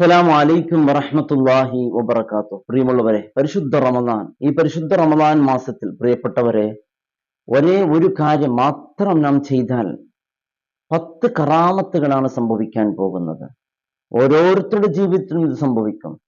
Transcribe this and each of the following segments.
അസ്സലാമു അലൈക്കും വറഹ്മത്തുള്ളാഹി വബറകാതുഹു. പ്രിയമുള്ളവരെ പരിശുദ്ധ റമദാൻ ഈ പരിശുദ്ധ റമദാൻ മാസത്തിൽ പ്രിയപ്പെട്ടവരെ ഒരേ ഒരു കാര്യം മാത്രം നാം ചെയ്താൽ പത്ത് കറാമത്തുകളാണ് സംഭവിക്കാൻ പോകുന്നത്. ഓരോരുത്തരുടെ ജീവിതത്തിലും ഇത് സംഭവിക്കും.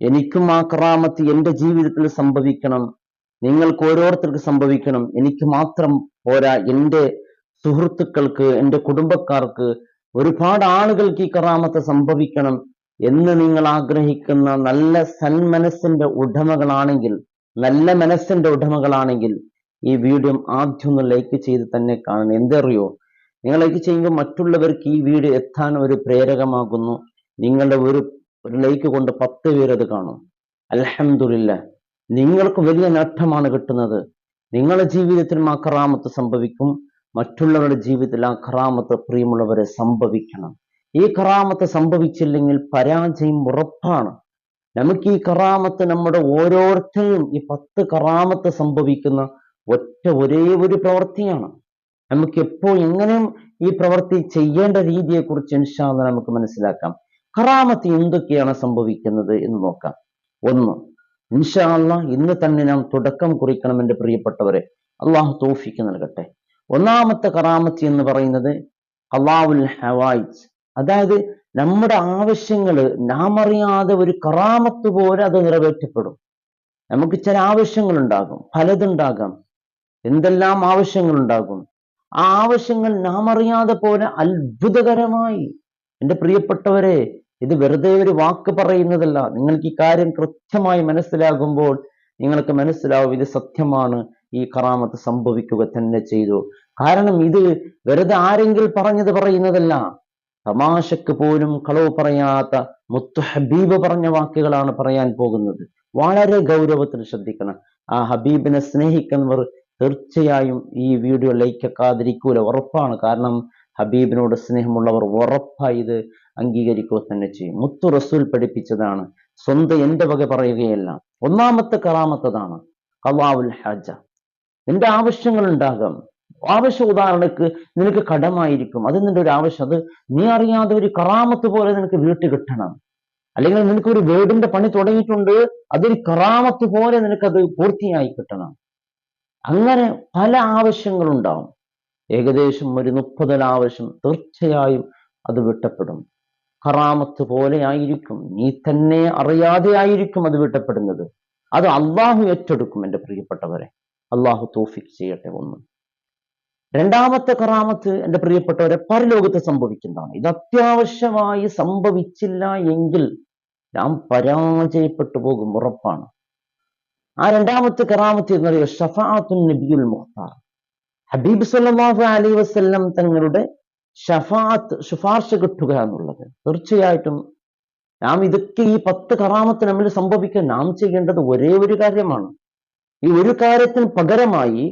എനിക്കും ആ കറാമത്ത് എന്റെ ജീവിതത്തിൽ സംഭവിക്കണം. നിങ്ങൾക്ക് ഓരോരുത്തർക്ക് സംഭവിക്കണം. എനിക്ക് മാത്രം പോരാ എന്റെ സുഹൃത്തുക്കൾക്ക് എന്റെ കുടുംബക്കാർക്ക് ഒരുപാട് ആളുകൾക്ക് ഈ കറാമത്ത് സംഭവിക്കണം. എന്ന് നിങ്ങൾ ആഗ്രഹിക്കുന്ന നല്ല സന്മനസ്സിന്റെ ഉടമകളാണെങ്കിൽ നല്ല മനസ്സിന്റെ ഉടമകളാണെങ്കിൽ ഈ വീഡിയോ ആദ്യം ഒന്ന് ലൈക്ക് ചെയ്ത് തന്നെ കാണണം എന്തറിയോ? നിങ്ങൾ ലൈക്ക് ചെയ്യുമ്പോൾ മറ്റുള്ളവർക്ക് ഈ വീഡിയോ എത്താൻ ഒരു പ്രേരകമാകുന്നു. നിങ്ങളുടെ ഒരു ഒരു ലൈക്ക് കൊണ്ട് പത്ത് പേരത് കാണും. അലഹമില്ല നിങ്ങൾക്ക് വലിയ നേട്ടമാണ് കിട്ടുന്നത്. നിങ്ങളുടെ ജീവിതത്തിൽ ആ കറാമത്ത് സംഭവിക്കും. മറ്റുള്ളവരുടെ ജീവിതത്തിൽ ആ കറാമത്ത് പ്രിയമുള്ളവരെ സംഭവിക്കണം. ഈ കറാമത്ത് സംഭവിച്ചില്ലെങ്കിൽ പരാജയം ഉറപ്പാണ്. നമുക്ക് ഈ കറാമത്ത് നമ്മുടെ ഓരോരുത്തരെയും ഈ പത്ത് കറാമത്ത് സംഭവിക്കുന്ന ഒറ്റ ഒരേ ഒരു പ്രവൃത്തിയാണ്. നമുക്ക് എപ്പോൾ എങ്ങനെയും ഈ പ്രവൃത്തി ചെയ്യേണ്ട രീതിയെ കുറിച്ച് ഇൻഷാല്ല നമുക്ക് മനസ്സിലാക്കാം. കറാമത്ത് എന്തൊക്കെയാണ് സംഭവിക്കുന്നത് എന്ന് നോക്കാം. ഒന്ന് ഇൻഷാല്ല ഇന്ന് തന്നെ നാം തുടക്കം കുറിക്കണം എന്റെ പ്രിയപ്പെട്ടവരെ. അള്ളാഹു തോഫിക്ക് നൽകട്ടെ. ഒന്നാമത്തെ കറാമത്ത് എന്ന് പറയുന്നത് ഹവായിജ്. അതായത് നമ്മുടെ ആവശ്യങ്ങൾ നാം അറിയാതെ ഒരു കറാമത്ത് പോലെ അത് നിറവേറ്റപ്പെടും. നമുക്ക് ചില ആവശ്യങ്ങൾ ഉണ്ടാകും പലതുണ്ടാകാം. എന്തെല്ലാം ആവശ്യങ്ങൾ ഉണ്ടാകും ആ ആവശ്യങ്ങൾ നാം അറിയാതെ പോലെ അത്ഭുതകരമായി. എന്റെ പ്രിയപ്പെട്ടവരെ ഇത് വെറുതെ ഒരു വാക്ക് പറയുന്നതല്ല. നിങ്ങൾക്ക് ഈ കാര്യം കൃത്യമായി മനസ്സിലാകുമ്പോൾ നിങ്ങൾക്ക് മനസ്സിലാവും ഇത് സത്യമാണ്. ഈ കറാമത്ത് സംഭവിക്കുക തന്നെ ചെയ്തു. കാരണം ഇത് വെറുതെ ആരെങ്കിലും പറഞ്ഞത് പറയുന്നതല്ല. തമാശക്ക് പോലും കളവ് പറയാത്ത മുത്തു ഹബീബ് പറഞ്ഞ വാക്കുകളാണ് പറയാൻ പോകുന്നത്. വളരെ ഗൗരവത്തിൽ ശ്രദ്ധിക്കണം. ആ ഹബീബിനെ സ്നേഹിക്കുന്നവർ തീർച്ചയായും ഈ വീഡിയോ ലൈക്കാതിരിക്കൂല ഉറപ്പാണ്. കാരണം ഹബീബിനോട് സ്നേഹമുള്ളവർ ഉറപ്പായി ഇത് അംഗീകരിക്കുക തന്നെ ചെയ്യും. മുത്തു റസൂൽ പഠിപ്പിച്ചതാണ്. സ്വന്തം എന്റെ വക പറയുകയല്ല. ഒന്നാമത്തെ കറാമത്തതാണ്. കവാവുൽ ഹാജ. നിന്റെ ആവശ്യങ്ങൾ ഉണ്ടാകാം. ആവശ്യ ഉദാഹരണക്ക് നിനക്ക് കടമായിരിക്കും. അത് നിന്റെ ഒരു ആവശ്യം. അത് നീ അറിയാതെ ഒരു കറാമത്ത് പോലെ നിനക്ക് വീട്ടിൽ കിട്ടണം. അല്ലെങ്കിൽ നിനക്ക് ഒരു വീടിന്റെ പണി തുടങ്ങിയിട്ടുണ്ട് അതൊരു കറാമത്ത് പോലെ നിനക്കത് പൂർത്തിയായി കിട്ടണം. അങ്ങനെ പല ആവശ്യങ്ങളുണ്ടാവും. ഏകദേശം ഒരു മുപ്പതിൽ ആവശ്യം തീർച്ചയായും അത് വിട്ടപ്പെടും. കറാമത്ത് പോലെ ആയിരിക്കും. നീ തന്നെ അറിയാതെ ആയിരിക്കും അത് വിട്ടപ്പെടുന്നത്. അത് അള്ളാഹു ഏറ്റെടുക്കും എന്റെ പ്രിയപ്പെട്ടവരെ. അള്ളാഹു തോഫിക് ചെയ്യട്ടെ ഒന്ന്. രണ്ടാമത്തെ കറാമത്ത് എന്റെ പ്രിയപ്പെട്ടവരെ പരലോകത്ത് സംഭവിക്കുന്നതാണ്. ഇത് അത്യാവശ്യമായി സംഭവിച്ചില്ല എങ്കിൽ നാം പരാജയപ്പെട്ടു പോകും ഉറപ്പാണ്. ആ രണ്ടാമത്തെ കറാമത്ത് എന്ന് പറയുക ഷഫാത്തുൻ നബിയുൽ മുഖ്താർ. ഹബീബ് സല്ലാഹു അലൈഹി വസ്ല്ലം തങ്ങളുടെ ഷഫാത്ത് ശുപാർശ കിട്ടുക എന്നുള്ളത്. തീർച്ചയായിട്ടും നാം ഇതൊക്കെ ഈ പത്ത് കറാമത്ത് നമ്മൾ സംഭവിക്കാൻ നാം ചെയ്യേണ്ടത് ഒരേ ഒരു കാര്യമാണ്. ഈ ഒരു കാര്യത്തിന് പകരമായി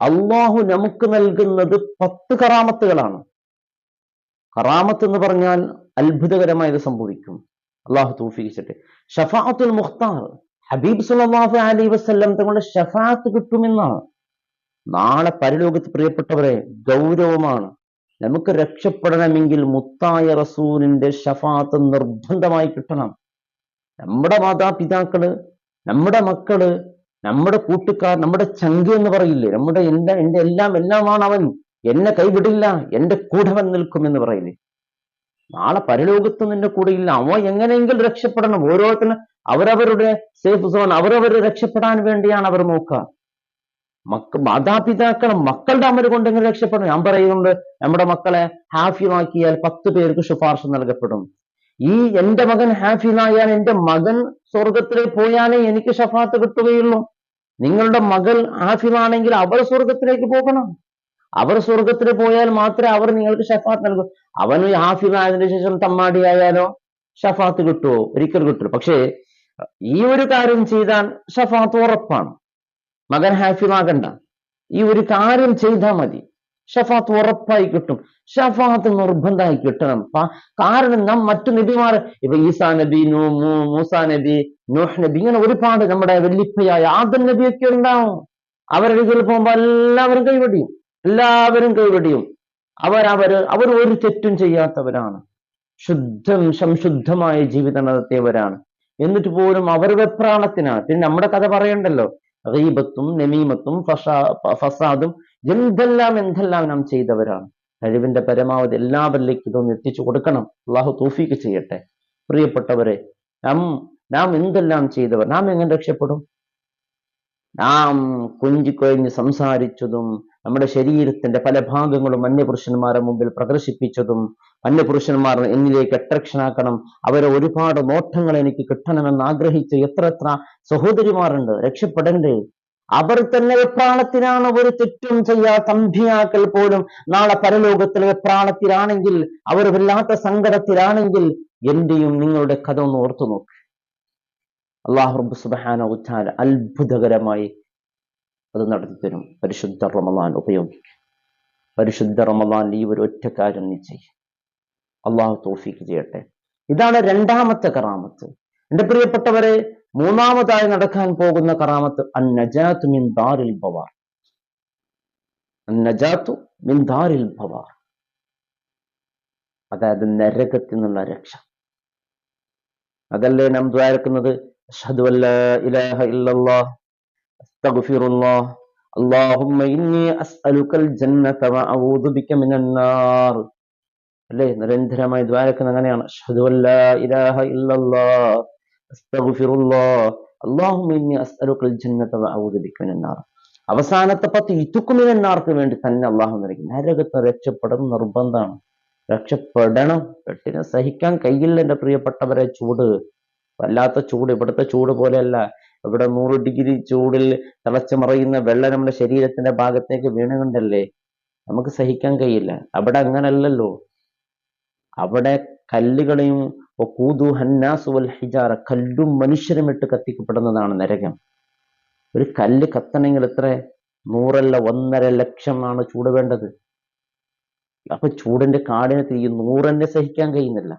അള്ളാഹു നമുക്ക് നൽകുന്നത് പത്ത് കറാമത്തുകളാണ്. കറാമത്ത് എന്ന് പറഞ്ഞാൽ അത്ഭുതകരമായത് സംഭവിക്കും. അള്ളാഹു തൂഫിക്കിച്ചിട്ട്. ഷഫാത്തുൽ മുഖ്താർ ഹബീബ് സല്ലല്ലാഹു അലൈഹി വസല്ലം തങ്ങളുടെ ഷഫാത്ത് കിട്ടുമെന്നാണ്. നാളെ പരലോകത്ത് പ്രിയപ്പെട്ടവരെ ഗൗരവമാണ്. നമുക്ക് രക്ഷപ്പെടണമെങ്കിൽ മുത്തായ റസൂലിന്റെ ഷഫാത്ത് നിർബന്ധമായി കിട്ടണം. നമ്മുടെ മാതാപിതാക്കൾ നമ്മുടെ മക്കൾ നമ്മുടെ കൂട്ടുകാർ നമ്മുടെ ചങ്ക് എന്ന് പറയില്ലേ? നമ്മുടെ എന്റെ എന്റെ എല്ലാം എല്ലാമാണ് അവൻ. എന്നെ കൈവിടില്ല എന്റെ വന്ന് നിൽക്കും എന്ന് പറയില്ലേ? നാളെ പരലോകത്ത് നിന്റെ കൂടെ ഇല്ല. അവ എങ്ങനെയെങ്കിലും രക്ഷപ്പെടണം. ഓരോരുത്തരും അവരവരുടെ സേഫ് സോൺ അവരവർ രക്ഷപ്പെടാൻ വേണ്ടിയാണ് അവർ നോക്കുക. മക്ക മാതാപിതാക്കൾ മക്കളുടെ അമര് കൊണ്ട് എങ്ങനെ രക്ഷപ്പെടണം ഞാൻ പറയുന്നുണ്ട് നമ്മുടെ മക്കളെ ഹാഫിമാക്കിയാൽ പത്ത് പേർക്ക് ശുപാർശ നൽകപ്പെടും. ഈ എന്റെ മകൻ ഹാഫിനായാൽ എന്റെ മകൻ സ്വർഗത്തിലേക്ക് പോയാലേ എനിക്ക് ഷഫാത്ത് കിട്ടുകയുള്ളൂ. നിങ്ങളുടെ മകൾ ആഫിമാണെങ്കിൽ അവർ സ്വർഗത്തിലേക്ക് പോകണം. അവർ സ്വർഗത്തിൽ പോയാൽ മാത്രമേ അവർ നിങ്ങൾക്ക് ഷഫാത്ത് നൽകൂ. അവൻ ഹാഫിമായതിനു ശേഷം തമ്മാടിയായാലോ ഷഫാത്ത് കിട്ടുമോ ഒരിക്കൽ കിട്ടുമോ പക്ഷേ ഈ ഒരു കാര്യം ചെയ്താൽ ഷഫാത്ത് ഉറപ്പാണ്. മകൻ ഹാഫിമാകണ്ട ഈ ഒരു കാര്യം ചെയ്താൽ മതി. ഷഫാത്ത് ഉറപ്പായി കിട്ടും. ഷഫാത്ത് നിർബന്ധമായി കിട്ടണം. കാരണം നാം മറ്റു നബിമാർ ഇപ്പൊ ഈസാ നബി മൂസാ നബി നൂഹ് നബി ഇങ്ങനെ ഒരുപാട് നമ്മുടെ വെല്ലിപ്പയായ ആദം നബിയൊക്കെ ഉണ്ടാവും. അവരുടെ അവരടുക്കൽ പോകുമ്പോൾ എല്ലാവരും കൈവടിയും. എല്ലാവരും കൈവടിയും. അവരവര് അവർ ഒരു തെറ്റും ചെയ്യാത്തവരാണ്. ശുദ്ധം സംശുദ്ധമായ ജീവിതം നടത്തിയവരാണ്. എന്നിട്ട് പോലും അവർ വെപ്രാണത്തിനാണ് പിന്നെ നമ്മുടെ കഥ പറയണ്ടല്ലോ. റീബത്തും നമീമത്തും ഫസാ ഫസാദും എന്തെല്ലാം എന്തെല്ലാം നാം ചെയ്തവരാണ്. കഴിവിന്റെ പരമാവധി എല്ലാവരിലേക്ക് ഇതൊന്ന് എത്തിച്ചു കൊടുക്കണം. അള്ളാഹു തോഫീക്ക് ചെയ്യട്ടെ. പ്രിയപ്പെട്ടവരെ നാം നാം എന്തെല്ലാം ചെയ്തവർ നാം എങ്ങനെ രക്ഷപ്പെടും? നാം കൊഞ്ചിക്കൊഴിഞ്ഞ് സംസാരിച്ചതും നമ്മുടെ ശരീരത്തിന്റെ പല ഭാഗങ്ങളും അന്യപുരുഷന്മാരുടെ മുമ്പിൽ പ്രദർശിപ്പിച്ചതും അന്യപുരുഷന്മാർ എന്നിലേക്ക് അട്രാക്ഷൻ ആക്കണം. അവരെ ഒരുപാട് നോട്ടങ്ങൾ എനിക്ക് കിട്ടണമെന്ന് ആഗ്രഹിച്ച് എത്ര എത്ര സഹോദരിമാരുണ്ട്. രക്ഷപ്പെടണ്ടേ. അവർ തന്നെ എപ്രാണത്തിനാണ് ഒരു തെറ്റും ചെയ്യാത്ത അമ്പിയാക്കൾ പോലും നാളെ പരലോകത്തിലെ വെപ്രാണത്തിലാണെങ്കിൽ അവർ വല്ലാത്ത സങ്കടത്തിലാണെങ്കിൽ എന്റെയും നിങ്ങളുടെ കഥ ഒന്ന് ഓർത്തു നോക്ക്. അള്ളാഹു സുബാന ഉച്ചാല അത്ഭുതകരമായി അത് നടത്തി തരും. പരിശുദ്ധ റമദാൻ ഉപയോഗിക്കുക പരിശുദ്ധ റമദാൻ ഈ ഒരു ഒറ്റ കാര്യം നീ ചെയ്യും. അള്ളാഹു തോഫിക്ക് ചെയ്യട്ടെ. ഇതാണ് രണ്ടാമത്തെ കറാമത്ത്. എന്റെ പ്രിയപ്പെട്ടവരെ മൂന്നാമതായി നടക്കാൻ പോകുന്ന കറാമത്ത് അൻ നജാത്തു മിൻ ദാരിൽ ബവാർ. അൻ നജാത്തു മിൻ ദാരിൽ അതായത് നരകത്തിൽ നിന്നുള്ള രക്ഷ. അതല്ലേ നാം ദ്വാരക്കുന്നത് അഷ്ഹദു അല്ലാ ഇലാഹ ഇല്ലല്ലാഹ് അസ്തഗ്ഫിറുല്ലാഹ് അല്ലാഹുമ്മ ഇന്നി അസ്അലുക്കൽ ജന്നത വഅഊദു ബിക അല്ലേ? നിരന്തരമായി ദ്വാരക്കുന്നത് അങ്ങനെയാണ്. അഷ്ഹദു ഇലാഹ ഇല്ലല്ലാഹ് അവസാനത്തെ പത്ത് ഇതുക്കുമിനാർക്ക് വേണ്ടി തന്നെ അള്ളാഹു നൽകി നരകത്തെ രക്ഷപ്പെടും നിർബന്ധമാണ്. രക്ഷപ്പെടണം. പെട്ടിനെ സഹിക്കാൻ കഴിയില്ല എന്റെ പ്രിയപ്പെട്ടവരെ ചൂട്. വല്ലാത്ത ചൂട്. ഇവിടുത്തെ ചൂട് പോലെയല്ല. ഇവിടെ നൂറ് ഡിഗ്രി ചൂടിൽ തിളച്ചു മറയുന്ന വെള്ളം നമ്മുടെ ശരീരത്തിന്റെ ഭാഗത്തേക്ക് വീണുകൊണ്ടല്ലേ? നമുക്ക് സഹിക്കാൻ കഴിയില്ല. അവിടെ അങ്ങനല്ലല്ലോ. അവിടെ കല്ലുകളെയും വൽ ഹിജാറ കല്ലും മനുഷ്യരും ഇട്ട് കത്തിക്കപ്പെടുന്നതാണ് നരകം. ഒരു കല്ല് കത്തണമെങ്കിൽ എത്ര? നൂറല്ല ഒന്നര ലക്ഷമാണ് ചൂട് വേണ്ടത്. അപ്പൊ ചൂടിന്റെ കാഠിനത്തിൽ ഈ നൂറന്നെ സഹിക്കാൻ കഴിയുന്നില്ല.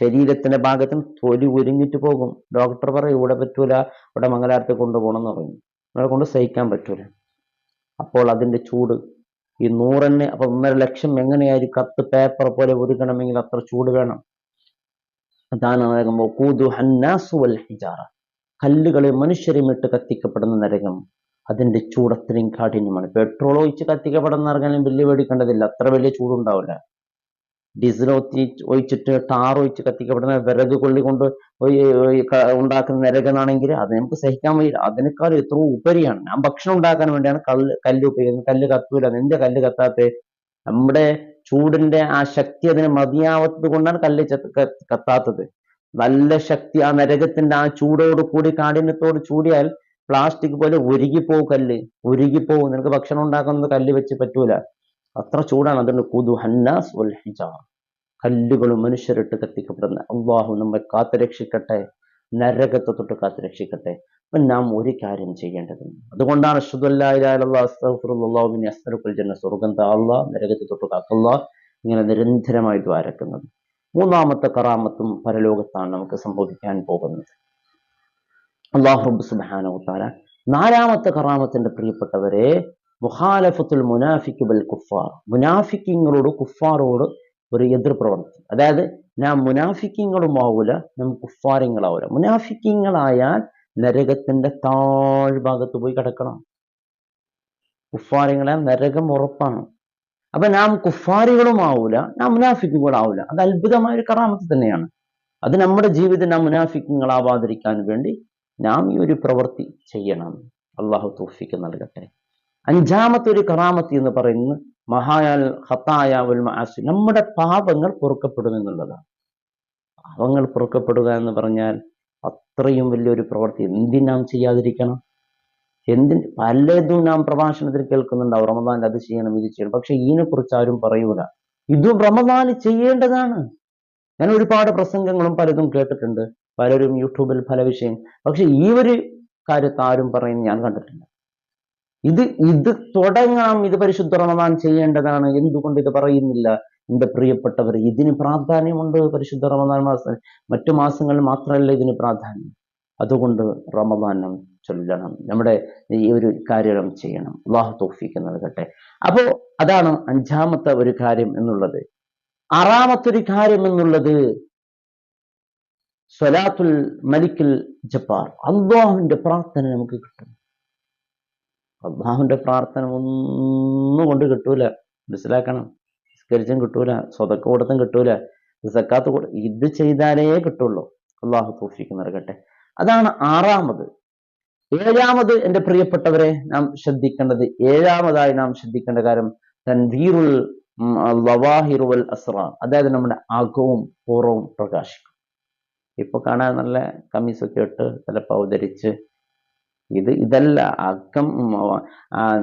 ശരീരത്തിന്റെ ഭാഗത്തും തൊലി ഉരിഞ്ഞിട്ട് പോകും. ഡോക്ടർ പറയും ഇവിടെ പറ്റൂല ഇവിടെ മംഗലാരത്തെ കൊണ്ടുപോകണം എന്ന് പറയും നമ്മളെ കൊണ്ട് സഹിക്കാൻ പറ്റൂല. അപ്പോൾ അതിന്റെ ചൂട് ഈ നൂറന്നെ അപ്പൊ ഒന്നര ലക്ഷം എങ്ങനെയായിരിക്കും കത്ത് പേപ്പർ പോലെ ഉരുകണമെങ്കിൽ അത്ര ചൂട് വേണം? അതാണ് നരകം കല്ലുകളെ മനുഷ്യരും ഇട്ട് കത്തിക്കപ്പെടുന്ന നരകം അതിന്റെ ചൂട് കാഠിന്യമാണ്. പെട്രോൾ ഒഴിച്ച് കത്തിക്കപ്പെടുന്ന നരകം വലിയ പേടിക്കേണ്ടതില്ല അത്ര വലിയ ചൂടുണ്ടാവില്ല. ഡീസൽ ഒത്തി ഒഴിച്ചിട്ട് ടാർ ഒഴിച്ച് കത്തിക്കപ്പെടുന്ന വിറക് കൊള്ളി കൊണ്ട് ഒയ്- ഒയ് ഉണ്ടാക്കുന്ന നരകനാണെങ്കിൽ അത് നമുക്ക് സഹിക്കാൻ വയ്യ. അതിനേക്കാൾ എത്ര ഉപരിയാണ്. ഞാൻ ഭക്ഷണം ഉണ്ടാക്കാൻ വേണ്ടിയാണ് കല്ല് കല്ല് ഉപയോഗിക്കുന്നത്. കല്ല് കത്തൂല. നിന്റെ കല്ല് കത്താത്തെ നമ്മുടെ ചൂടിന്റെ ആ ശക്തി അതിന് മതിയാവാത്തത് കൊണ്ടാണ് കല്ല് കത്താത്തത്. നല്ല ശക്തി ആ നരകത്തിന്റെ ആ ചൂടോട് കൂടി കാഠിന്യത്തോട് ചൂടിയാൽ പ്ലാസ്റ്റിക് പോലെ ഉരുകിപ്പോവും കല്ല്. ഉരുകിപ്പോവും. നിനക്ക് ഭക്ഷണം ഉണ്ടാക്കുന്നത് കല്ല് വെച്ച് പറ്റൂല. അത്ര ചൂടാണ്. അതുകൊണ്ട് കുതു ഹന്നാസ് കല്ലുകളും മനുഷ്യരിട്ട് കത്തിക്കപ്പെടുന്ന. അള്ളാഹു നമ്മെ കാത്തു രക്ഷിക്കട്ടെ നരകത്തെ തൊട്ട് കാത്തു രക്ഷിക്കട്ടെ അപ്പൊ നാം ഒരു കാര്യം ചെയ്യേണ്ടതുണ്ട്. അതുകൊണ്ടാണ് ജന്ന സ്വർഗം അള്ളാ നരകത്തെ തൊട്ട് കാക്കല്ല ഇങ്ങനെ നിരന്തരമായി ദ്വാരക്കുന്നത് മൂന്നാമത്തെ കറാമത്തും പരലോകത്താണ് നമുക്ക് സംഭവിക്കാൻ പോകുന്നത്. അള്ളാഹു റബ്ബ് സുബ്ഹാനഹു വതആല നാലാമത്തെ കറാമത്തിന്റെ പ്രിയപ്പെട്ടവരെ മുഖാലഫത്തുൽ മുനാഫിക് ബൽ കുഫാർ. മുനാഫിക്കിങ്ങളോട് കുഫാറോട് ഒരു എതിർ പ്രവർത്തി അതായത് നാം മുനാഫിക്കിങ്ങളുമാവൂല നാം കുഫാരിങ്ങളാവൂല. മുനാഫിക്കിങ്ങളായാൽ നരകത്തിന്റെ താഴ്ഭാഗത്ത് പോയി കിടക്കണം. കുഫാരിങ്ങളെ നരകം ഉറപ്പാണ്. അപ്പൊ നാം കുഫാരികളുമാവൂല നാം മുനാഫിക്കുകളും ആവൂല അത് അത്ഭുതമായ ഒരു കറാമത്ത് തന്നെയാണ്. അത് നമ്മുടെ ജീവിതം നാം മുനാഫിക്കുകളാവാതിരിക്കാൻ വേണ്ടി നാം ഈ ഒരു പ്രവൃത്തി ചെയ്യണം. അള്ളാഹു തോഫിക്ക് നൽകട്ടെ. അഞ്ചാമത്തെ ഒരു കറാമത്തി എന്ന് പറയുന്നത് മഹായാൽ ഹത്തായ മആസി നമ്മുടെ പാപങ്ങൾ പൊറുക്കപ്പെടും എന്നുള്ളതാണ്. പാപങ്ങൾ പൊറുക്കപ്പെടുക എന്ന് പറഞ്ഞാൽ അത്രയും വലിയൊരു പ്രവൃത്തി. എന്തിനാം ചെയ്യാതിരിക്കണം? എന്തിന് പലതും നാം പ്രഭാഷണത്തിൽ കേൾക്കുന്നുണ്ടാവും. റമദാൻ അത് ചെയ്യണം ഇത് ചെയ്യണം. പക്ഷെ ഇതിനെക്കുറിച്ച് ആരും പറയൂല. ഇതും റമദാൻ ചെയ്യേണ്ടതാണ്. ഞാൻ ഒരുപാട് പ്രസംഗങ്ങളും പലതും കേട്ടിട്ടുണ്ട്. പലരും യൂട്യൂബിൽ പല വിഷയം. പക്ഷെ ഈ ഒരു കാര്യത്തെ ആരും പറയുന്നത് ഞാൻ കണ്ടിട്ടില്ല. ഇത് ഇത് തുടങ്ങാം. ഇത് പരിശുദ്ധ റമദാൻ ചെയ്യേണ്ടതാണ്. എന്തുകൊണ്ട് ഇത് പറയുന്നില്ല? എന്റെ പ്രിയപ്പെട്ടവർ ഇതിന് പ്രാധാന്യമുണ്ട് പരിശുദ്ധ റമദാൻ മാസം. മറ്റു മാസങ്ങളിൽ മാത്രമല്ല ഇതിന് പ്രാധാന്യം. അതുകൊണ്ട് റമദാനം ചൊല്ലണം. നമ്മുടെ ഈ ഒരു കാര്യം ചെയ്യണം. അള്ളാഹു തോഫിക്ക് നൽകട്ടെ. അപ്പോ അതാണ് അഞ്ചാമത്തെ ഒരു കാര്യം എന്നുള്ളത്. ആറാമത്തെ ഒരു കാര്യം എന്നുള്ളത് സ്വലാത്തുൽ മലിക്കിൽ ജപ്പാർ അള്ളാഹുവിന്റെ പ്രാർത്ഥന നമുക്ക് കിട്ടും. അള്ളാഹുവിന്റെ പ്രാർത്ഥന ഒന്നും കൊണ്ട് കിട്ടൂല. മനസ്സിലാക്കണം? നിസ്കരിച്ചും കിട്ടൂല സ്വതക്ക് കൊടുത്തും കിട്ടൂല സക്കാത്ത് കൊടു ഇത് ചെയ്താലേ കിട്ടുള്ളൂ. അള്ളാഹു തോഫിക്ക് നൽകട്ടെ. അതാണ് ആറാമത്. ഏഴാമത് എന്റെ പ്രിയപ്പെട്ടവരെ നാം ശ്രദ്ധിക്കേണ്ടത് ഏഴാമതായി നാം ശ്രദ്ധിക്കേണ്ട കാര്യം തൻവീറുൽ ലവാഹിറുവൽ അസ്രാർ അതായത് നമ്മുടെ അകവും പൂർവവും പ്രകാശിക്കും. ഇപ്പൊ കാണാൻ നല്ല കമ്മീസൊക്കെ ഇട്ട് ചിലപ്പോൾ അവതരിച്ച് ഇത് ഇതല്ല അകം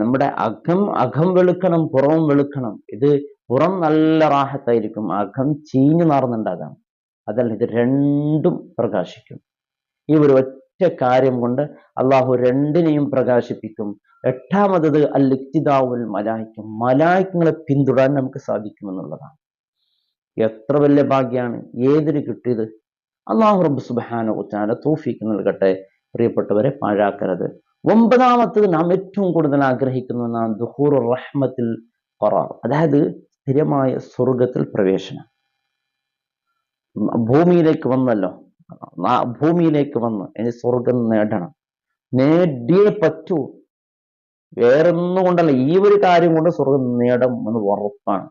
നമ്മുടെ അകം അകം വെളുക്കണം പുറവും വെളുക്കണം. ഇത് പുറം നല്ല റാഹത്തായിരിക്കും. അകം ചീഞ്ഞു നാർന്നുണ്ടാകാം അതല്ല ഇത് രണ്ടും പ്രകാശിക്കും. ഈ ഒരു ഒറ്റ കാര്യം കൊണ്ട് അള്ളാഹു രണ്ടിനെയും പ്രകാശിപ്പിക്കും. എട്ടാമതത് അൽ ഇക്തിദാവുൽ മലായിക്കും. മലായിക്കങ്ങളെ പിന്തുടരാൻ നമുക്ക് സാധിക്കുമെന്നുള്ളതാണ്. എത്ര വലിയ ഭാഗ്യാണ്. ഏതിന് കിട്ടിയത്? അള്ളാഹു റബ്ബ് സുബാന ഉച്ചാന തോഫിക്ക് നൽകട്ടെ. പ്രിയപ്പെട്ടവരെ പാഴാക്കരുത്. ഒമ്പതാമത്തത് നാം ഏറ്റവും കൂടുതൽ ആഗ്രഹിക്കുന്നതാണ് ദുഹൂർ റഹ്മത്തിൽ ഖറാർ. അതായത് സ്ഥിരമായ സ്വർഗത്തിൽ പ്രവേശനം. ഭൂമിയിലേക്ക് വന്നല്ലോ. ഭൂമിയിലേക്ക് വന്ന് ഇനി സ്വർഗം നേടണം. നേടിയേ പറ്റൂ. വേറൊന്നും കൊണ്ടല്ല ഈ ഒരു കാര്യം കൊണ്ട് സ്വർഗം നേടും എന്ന് ഉറപ്പാണ്.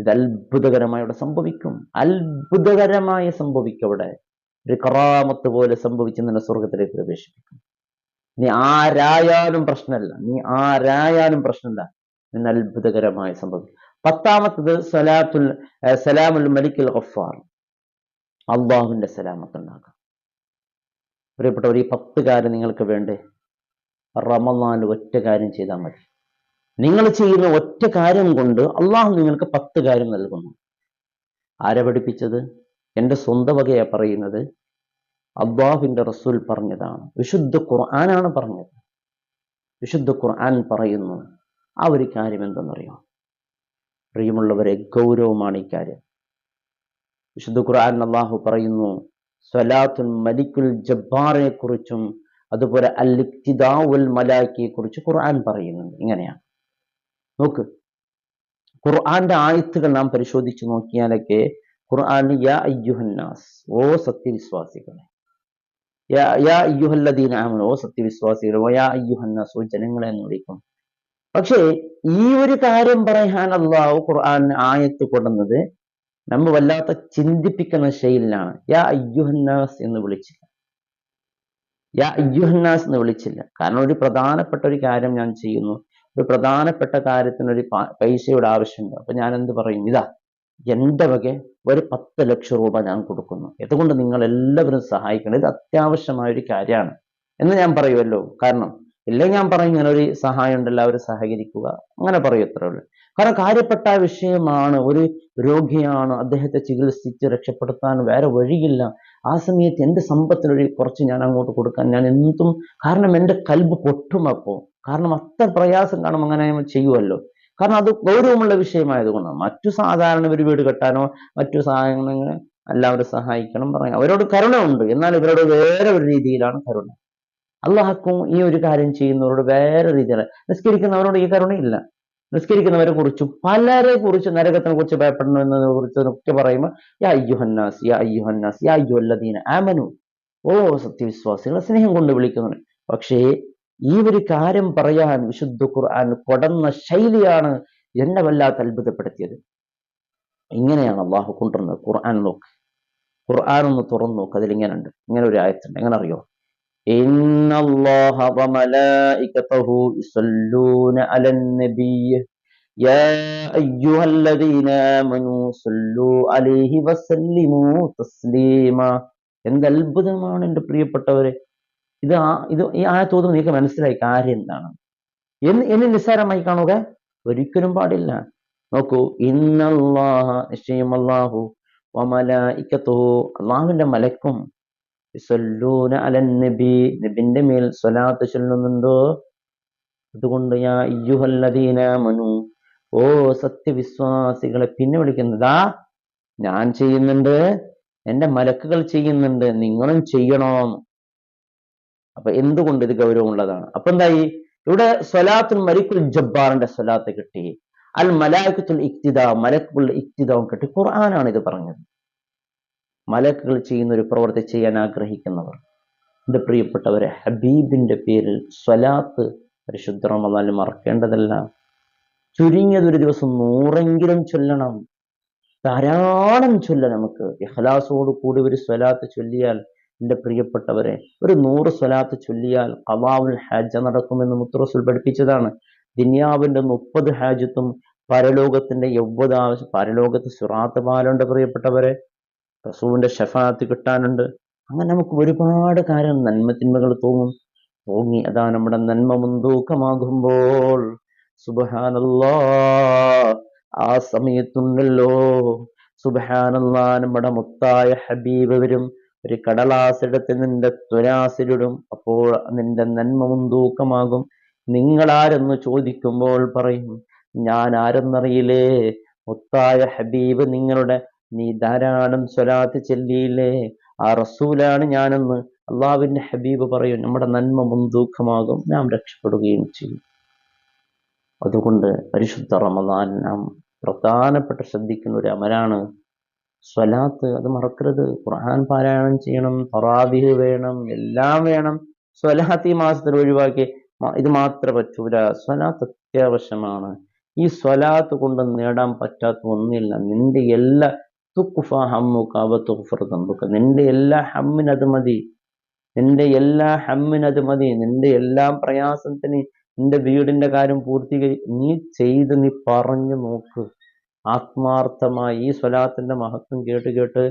ഇത് അത്ഭുതകരമായി അവിടെ സംഭവിക്കും. അത്ഭുതകരമായി സംഭവിക്കും അവിടെ. ഒരു കറാമത്ത് പോലെ സംഭവിച്ച് നിന്നെ സ്വർഗത്തിലേക്ക് പ്രവേശിപ്പിക്കും. നീ ആരായാലും പ്രശ്നമല്ല. നീ ആരായാലും പ്രശ്നമല്ല. നിന്നെ അത്ഭുതകരമായി സംഭവിക്കും. പത്താമത്തത് സലാത്തുൽ സലാമുൽ മലിക്കുൽ ഗഫാർ അള്ളാഹുവിന്റെ സലാമത്ത് ഉണ്ടാക്കാം പ്രിയപ്പെട്ടവർ ഈ പത്ത് കാര്യം നിങ്ങൾക്ക് വേണ്ടേ? റമദാൻ ഒറ്റ കാര്യം ചെയ്താൽ മതി. നിങ്ങൾ ചെയ്യുന്ന ഒറ്റ കാര്യം കൊണ്ട് അള്ളാഹു നിങ്ങൾക്ക് പത്ത് കാര്യം നൽകുന്നു. ആരെ പഠിപ്പിച്ചത്? എന്റെ സ്വന്തം വകയാ പറയുന്നത്. അള്ളാഹുവിന്റെ റസൂൽ പറഞ്ഞതാണ്. വിശുദ്ധ ഖുർആനാണ് പറഞ്ഞത്. വിശുദ്ധ ഖുർആൻ പറയുന്നു. ആ ഒരു കാര്യം എന്തെന്നറിയോ പ്രിയമുള്ളവരെ ഗൗരവമാണ് ഇക്കാര്യം. വിശുദ്ധ ഖുർആൻ അള്ളാഹു പറയുന്നു സ്വലാത്തുൽ മലിക്കുൽ ജബ്ബാറിനെ കുറിച്ചും അതുപോലെ അൽ ഇക്തിദാവുൽ മലാക്കിയെ കുറിച്ച് ഖുർആൻ പറയുന്നുണ്ട്. ഇങ്ങനെയാണ്. നോക്ക് ഖുർആന്റെ ആയത്തുകൾ നാം പരിശോധിച്ച് നോക്കിയാലൊക്കെ ഖുർആൻ യാ അയ്യുഹന്നാസ് ഓ സത്യവിശ്വാസികളെ. യാ അയ്യുഹല്ലദീന ആമനു ഓ സത്യവിശ്വാസികളെ ഓ യാ അയ്യുഹന്നാസ് ഓ ജനങ്ങളെ എന്ന് വിളിക്കും. പക്ഷേ ഈ ഒരു കാര്യം പറയാൻ അള്ളാഹു ഖുർആൻ ആയത്ത് കൊടുന്നത് നമ്മ വല്ലാത്ത ചിന്തിപ്പിക്കുന്ന ശൈലിലാണ് യാ അയ്യുഹന്നാസ് എന്ന് വിളിച്ചില്ല. യാ അയ്യുഹന്നാസ് എന്ന് വിളിച്ചില്ല. കാരണം ഒരു പ്രധാനപ്പെട്ട ഒരു കാര്യം ഞാൻ ചെയ്യുന്നു. ഒരു പ്രധാനപ്പെട്ട കാര്യത്തിന് ഒരു പൈസയുടെ ആവശ്യമുണ്ട് അപ്പൊ ഞാൻ എന്ത് പറയും? ഇതാ എന്റെ വക ഒരു പത്ത് ലക്ഷം രൂപ ഞാൻ കൊടുക്കുന്നു. അതുകൊണ്ട് നിങ്ങൾ എല്ലാവരും സഹായിക്കണം. ഇത് അത്യാവശ്യമായ ഒരു കാര്യമാണ്. എന്ന് ഞാൻ പറയുമല്ലോ കാരണം ഇല്ലെങ്കിൽ ഞാൻ പറയും ഇങ്ങനെ ഒരു സഹായം ഉണ്ട് എല്ലാവരും സഹകരിക്കുക. അങ്ങനെ പറയും അത്രേ ഉള്ളൂ. കാരണം കാര്യപ്പെട്ട വിഷയമാണ് ഒരു രോഗിയാണ് അദ്ദേഹത്തെ ചികിത്സിച്ച് രക്ഷപ്പെടുത്താൻ വേറെ വഴിയില്ല. ആ സമയത്ത് എന്റെ സമ്പത്തിനൊരു കുറച്ച് ഞാൻ അങ്ങോട്ട് കൊടുക്കാൻ ഞാൻ എന്തും കാരണം എന്റെ കൽബ് പൊട്ടും അപ്പോൾ. കാരണം അത്ര പ്രയാസം കാണും അങ്ങനെ ചെയ്യുമല്ലോ കാരണം അത് ഗൗരവമുള്ള വിഷയമായതുകൊണ്ടാണ്. മറ്റു സാധാരണ ഒരു വീട് കെട്ടാനോ മറ്റു സഹായങ്ങൾ എല്ലാവരും സഹായിക്കണം പറയാം. അവരോട് കരുണ ഉണ്ട് എന്നാൽ ഇവരോട് വേറെ ഒരു രീതിയിലാണ് കരുണ. അള്ളാഹക്കും ഈ ഒരു കാര്യം ചെയ്യുന്നവരോട് വേറെ രീതിയിലാണ് നിസ്കരിക്കുന്നവരോട് ഈ കരുണയില്ല നിസ്കരിക്കുന്നവരെ കുറിച്ചും പലരെ കുറിച്ച് നരകത്തിനെ കുറിച്ച് ഭയപ്പെടുന്നതിനെ കുറിച്ച് ഒക്കെ പറയുമ്പോൾ ഓ സത്യവിശ്വാസികളെ സ്നേഹം കൊണ്ട് വിളിക്കുന്നു പക്ഷേ ഈ ഒരു കാര്യം പറയാൻ വിശുദ്ധ ഖുർആൻ കൊടന്ന ശൈലിയാണ് എന്നെ വല്ലാത്ത അത്ഭുതപ്പെടുത്തിയത്. ഇങ്ങനെയാണ് അള്ളാഹു കൊണ്ടുവന്നത്. ഖുർആൻ നോക്ക്. ഖുർആൻ ഒന്ന് തുറന്നു നോക്ക്. അതിലിങ്ങനെ ഉണ്ട് ഇങ്ങനെ ഒരു ആയത്തുണ്ട്. എങ്ങനെ അറിയോ إن الله وملائكته يصلون على النبي يا أيها الذين آمنوا صلوا عليه وسلموا تسليما എന്ത് അത്ഭുതമാണ് എൻ്റെ പ്രിയപ്പെട്ടവരെ ഇത് ആ ഇത് ഈ ആയത്തോത് നിങ്ങൾക്ക് മനസ്സിലായി കാര്യം എന്താണ് എന്ന് എന്നെ നിസ്സാരമായി കാണുക ഒരിക്കലും പാടില്ല നോക്കൂ ഇന്നല്ലാഹ നിശ്ചയം അല്ലാഹു വമലായിക്കത്തുഹു അള്ളാഹുവിന്റെ മലക്കും നബിന്റെ മേൽ സ്വലാത്ത് ചൊല്ലുന്നുണ്ടോ? അതുകൊണ്ട് യാ അയ്യുഹല്ലദീന മനു ഓ സത്യവിശ്വാസികളെ പിന്നെ വിളിക്കുന്നതാ ഞാൻ ചെയ്യുന്നുണ്ട് എന്റെ മലക്കുകൾ ചെയ്യുന്നുണ്ട് നിങ്ങളും ചെയ്യണം. അപ്പൊ എന്തുകൊണ്ട് ഇത് ഗൗരവമുള്ളതാണ്? അപ്പൊ എന്തായി? ഇവിടെ സ്വലാത്തുൽ മരിക്കുൽ ജബ്ബാറിന്റെ സ്വലാത്ത് കിട്ടി. അൽ മലാഖത്തുൽ ഇക്തിദ മലക്കുൽ ഇക്തിദാവും കിട്ടി. ഖുർആനാണ് ഇത് പറഞ്ഞത്. മലക്കുകൾ ചെയ്യുന്ന ഒരു പ്രവൃത്തി ചെയ്യാൻ ആഗ്രഹിക്കുന്നവർ. എന്റെ പ്രിയപ്പെട്ടവരെ ഹബീബിന്റെ പേരിൽ സ്വലാത്ത് പരിശുദ്ധ റമദാനിൽ മറക്കേണ്ടതല്ല. ചുരുങ്ങിയത് ഒരു ദിവസം നൂറെങ്കിലും ചൊല്ലണം. ധാരാളം ചൊല്ല നമുക്ക്. ഇഹ്ലാസോട് കൂടി ഒരു സ്വലാത്ത് ചൊല്ലിയാൽ എന്റെ പ്രിയപ്പെട്ടവരെ ഒരു നൂറ് സ്വലാത്ത് ചൊല്ലിയാൽ അവാവുൽ ഹാജ നടക്കുമെന്ന് മുത്തുറസുൽ പഠിപ്പിച്ചതാണ്. ദുനിയാവിന്റെ മുപ്പത് ഹാജത്തും പരലോകത്തിന്റെ എവ്വത് ആവശ്യം പരലോകത്ത് സുറാത്ത് പാലുണ്ട് പ്രിയപ്പെട്ടവരെ. റസൂവിന്റെ ഷഫാത്ത് കിട്ടാനുണ്ട്. അങ്ങനെ നമുക്ക് ഒരുപാട് കാര്യം നന്മത്തിന്മകൾ തോന്നും. തോന്നി അതാ നമ്മുടെ നന്മ മുൻതൂക്കമാകുമ്പോൾ. സുബഹാനല്ലോ ആ സമയത്തുണ്ടല്ലോ. സുബഹാനല്ലാ നമ്മുടെ മുത്തായ ഹബീബ് വരും. ഒരു കടലാസെടുത്ത് നിന്റെ ത്വരാസിലിടും അപ്പോൾ നിന്റെ നന്മ മുൻതൂക്കമാകും. നിങ്ങൾ ആരെന്ന് ചോദിക്കുമ്പോൾ പറയും ഞാൻ ആരെന്നറിയില്ലേ മുത്തായ ഹബീബ് നിങ്ങളുടെ നീ ധാരാളം സ്വലാത്ത് ചെല്ലിയില്ലേ? ആ റസൂലാണ് ഞാനെന്ന് അള്ളാവിന്റെ ഹബീബ് പറയും നമ്മുടെ നന്മ മുൻതൂക്കമാകും നാം രക്ഷപ്പെടുകയും ചെയ്യും. അതുകൊണ്ട് പരിശുദ്ധ റമദാൻ നാം പ്രധാനപ്പെട്ട ശ്രദ്ധിക്കുന്ന ഒരു അമലാണ് സ്വലാത്ത്. അത് മറക്കരുത്. ഖുർആൻ പാരായണം ചെയ്യണം തറാബിഹ് വേണം എല്ലാം വേണം. സ്വലാത്ത് ഈ മാസത്തിൽ ഒഴിവാക്കി ഇത് മാത്രമേ പറ്റൂല. സ്വലാത്ത് അത്യാവശ്യമാണ്. ഈ സ്വലാത്ത് കൊണ്ട് നേടാൻ പറ്റാത്ത ഒന്നില്ല നിന്റെ എല്ലാ നിന്റെ എല്ലാ ഹമ്മിനത് മതി. നിന്റെ എല്ലാ ഹമ്മിനത് മതി. നിന്റെ എല്ലാ പ്രയാസത്തിന് നിന്റെ വീടിന്റെ കാര്യം പൂർത്തീകരി നീ ചെയ്ത് നീ പറഞ്ഞു നോക്ക്. ആത്മാർത്ഥമായി ഈ സ്വലാത്തിന്റെ മഹത്വം കേട്ട് കേട്ട്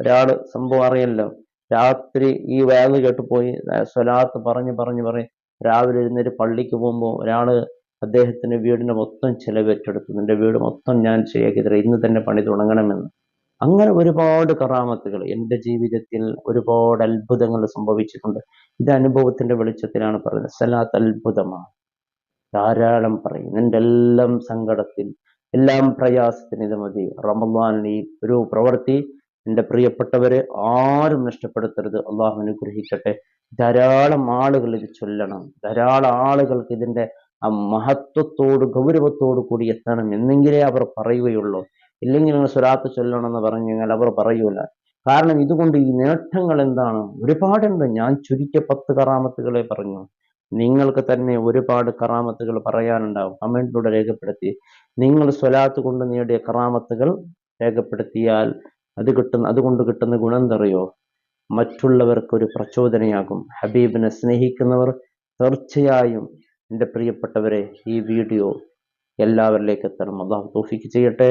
ഒരാൾ സംഭവം അറിയല്ലോ. രാത്രി ഈ വേല കേട്ട് പോയി സ്വലാത്ത് പറഞ്ഞ് പറഞ്ഞ് പറഞ്ഞ് രാവിലെ എഴുന്നേറ്റ് പള്ളിക്ക് പോകുമ്പോൾ ഒരാൾ അദ്ദേഹത്തിന്റെ വീടിന്റെ മൊത്തം ചെലവേറ്റെടുത്തു നിന്റെ വീട് മൊത്തം ഞാൻ ശരിയാക്കി തരാം ഇന്ന് തന്നെ പണി തുടങ്ങണമെന്ന്. അങ്ങനെ ഒരുപാട് കറാമത്തുകൾ എന്റെ ജീവിതത്തിൽ ഒരുപാട് അത്ഭുതങ്ങൾ സംഭവിച്ചിട്ടുണ്ട്. ഇത് അനുഭവത്തിന്റെ വെളിച്ചത്തിലാണ് പറയുന്നത്. സലാത്ത് അത്ഭുതമാണ് ധാരാളം പറയും. എന്റെ എല്ലാം സങ്കടത്തിൽ എല്ലാം പ്രയാസത്തിന് ഇത് മതി. റമദാനിൽ ഈ ഒരു പ്രവൃത്തി എന്റെ പ്രിയപ്പെട്ടവരെ ആരും നഷ്ടപ്പെടുത്തരുത്. അള്ളാഹു അനുഗ്രഹിക്കട്ടെ. ധാരാളം ആളുകൾ ഇത് ചൊല്ലണം. ധാരാളം ആളുകൾക്ക് ഇതിന്റെ ആ മഹത്വത്തോട് ഗൗരവത്തോട് കൂടി എത്തണം എന്നെങ്കിലേ അവർ പറയുകയുള്ളൂ. ഇല്ലെങ്കിൽ നിങ്ങൾ സ്വരാത്ത് ചൊല്ലണം എന്ന് പറഞ്ഞു കഴിഞ്ഞാൽ അവർ പറയൂല. കാരണം ഇതുകൊണ്ട് ഈ നേട്ടങ്ങൾ എന്താണ്? ഒരുപാടുണ്ട് ഞാൻ ചുരുക്കിയ പത്ത് കറാമത്തുകളെ പറഞ്ഞു. നിങ്ങൾക്ക് തന്നെ ഒരുപാട് കറാമത്തുകൾ പറയാനുണ്ടാവും. കമന്റിലൂടെ രേഖപ്പെടുത്തി. നിങ്ങൾ സ്വലാത്ത് കൊണ്ട് നേടിയ കറാമത്തുകൾ രേഖപ്പെടുത്തിയാൽ അത് കിട്ടുന്ന അതുകൊണ്ട് കിട്ടുന്ന ഗുണം എന്തറിയോ? മറ്റുള്ളവർക്ക് ഒരു പ്രചോദനയാകും. ഹബീബിനെ സ്നേഹിക്കുന്നവർ തീർച്ചയായും എന്റെ പ്രിയപ്പെട്ടവരെ ഈ വീഡിയോ എല്ലാവരിലേക്ക് എത്തണം. അള്ളാഹു തോഫിക്ക് ചെയ്യട്ടെ.